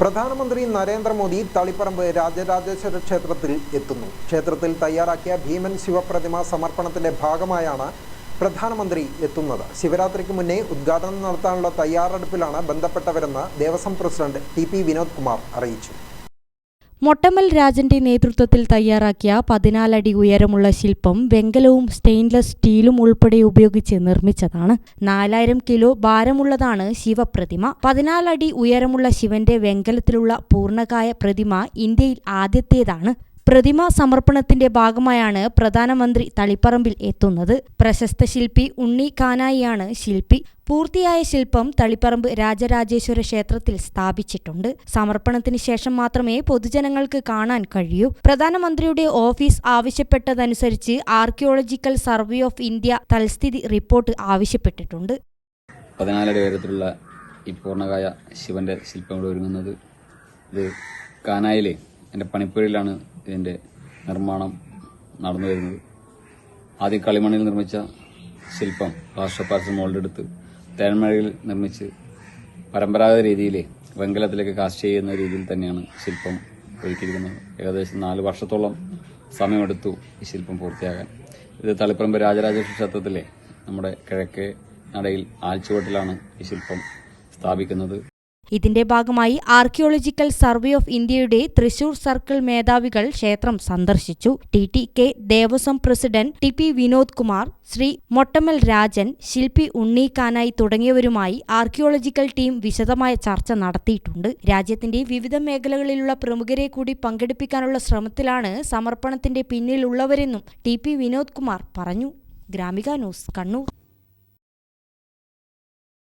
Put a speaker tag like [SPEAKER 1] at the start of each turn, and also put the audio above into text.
[SPEAKER 1] പ്രധാനമന്ത്രി നരേന്ദ്രമോദി തളിപ്പറമ്പ് രാജരാജേശ്വര ക്ഷേത്രത്തിൽ എത്തുന്നു. ക്ഷേത്രത്തിൽ തയ്യാറാക്കിയ ഭീമൻ ശിവപ്രതിമ സമർപ്പണത്തിന്റെ ഭാഗമായാണ് പ്രധാനമന്ത്രി എത്തുന്നത്. ശിവരാത്രിക്ക് മുന്നേ ഉദ്ഘാടനം നടത്താനുള്ള തയ്യാറെടുപ്പിലാണ് ബന്ധപ്പെട്ടവരെന്ന് Devaswom president T P Vinod Kumar അറിയിച്ചു.
[SPEAKER 2] മൊട്ടമ്മൽ രാജന്റെ നേതൃത്വത്തിൽ തയ്യാറാക്കിയ പതിനാലടി ഉയരമുള്ള ശില്പം വെങ്കലവും സ്റ്റെയിൻലെസ് സ്റ്റീലും ഉൾപ്പെടെ ഉപയോഗിച്ച് നിർമ്മിച്ചതാണ്. നാലായിരം കിലോ ഭാരമുള്ളതാണ് ശിവപ്രതിമ. പതിനാലടി ഉയരമുള്ള ശിവന്റെ വെങ്കലത്തിലുള്ള പൂർണകായ പ്രതിമ ഇന്ത്യയിൽ ആദ്യത്തേതാണ്. പ്രതിമ സമർപ്പണത്തിന്റെ ഭാഗമായാണ് പ്രധാനമന്ത്രി തളിപ്പറമ്പിൽ എത്തുന്നത്. പ്രശസ്ത ശില്പി ഉണ്ണി കാനായിയാണ് ശില്പി. പൂർത്തിയായ ശില്പം തളിപ്പറമ്പ് രാജരാജേശ്വര ക്ഷേത്രത്തിൽ സ്ഥാപിച്ചിട്ടുണ്ട്. സമർപ്പണത്തിന് ശേഷം മാത്രമേ പൊതുജനങ്ങൾക്ക് കാണാൻ കഴിയൂ. പ്രധാനമന്ത്രിയുടെ ഓഫീസ് ആവശ്യപ്പെട്ടതനുസരിച്ച് ആർക്കിയോളജിക്കൽ സർവേ ഓഫ് ഇന്ത്യ തൽസ്ഥിതി റിപ്പോർട്ട് ആവശ്യപ്പെട്ടിട്ടുണ്ട്.
[SPEAKER 3] ഉയരത്തിലുള്ള ഈ പൂർണകായ ശിവന്റെ ശില്പം ഇവിടെ ഒരുങ്ങുന്നത്. ഇത് കാനായിലെ എന്റെ പണിപ്പുരയിലാണ് ഇതിന്റെ നിർമ്മാണം നടന്നു വരുന്നത്. ആദ്യം കളിമണ്ണിൽ നിർമ്മിച്ച ശില്പം രാഷ്ട്രപാർസൽ മോൾഡെടുത്ത് തേന്മഴയിൽ നിർമ്മിച്ച് പരമ്പരാഗത രീതിയിൽ വെങ്കലത്തിലേക്ക് കാസ്റ്റ് ചെയ്യുന്ന രീതിയിൽ തന്നെയാണ് ശില്പം ഒരുക്കിയിരിക്കുന്നത്. ഏകദേശം നാല് വർഷത്തോളം സമയമെടുത്തു ഈ ശില്പം പൂർത്തിയാകാൻ. ഇത് തളിപ്പറമ്പ് രാജരാജേശ്വര ക്ഷേത്രത്തിലെ നമ്മുടെ കിഴക്കേ നടയിൽ ആൽച്ചുവട്ടിലാണ് ഈ ശില്പം സ്ഥാപിക്കുന്നത്.
[SPEAKER 2] ഇതിന്റെ ഭാഗമായി ആർക്കിയോളജിക്കൽ സർവേ ഓഫ് ഇന്ത്യയുടെ തൃശൂർ സർക്കിൾ മേധാവികൾ ക്ഷേത്രം സന്ദർശിച്ചു. T T K Devaswom president T P Vinod Kumar Sree Mottammal Rajan ശില്പി ഉണ്ണി കാനായി തുടങ്ങിയവരുമായി ആർക്കിയോളജിക്കൽ ടീം വിശദമായ ചർച്ച നടത്തിയിട്ടുണ്ട്. രാജ്യത്തിന്റെ വിവിധ മേഖലകളിലുള്ള പ്രമുഖരെ കൂടി പങ്കെടുപ്പിക്കാനുള്ള ശ്രമത്തിലാണ് സമർപ്പണത്തിന്റെ പിന്നിലുള്ളവരെന്നും ടി പി വിനോദ് കുമാർ പറഞ്ഞു. ഗ്രാമിക ന്യൂസ് കണ്ണൂർ.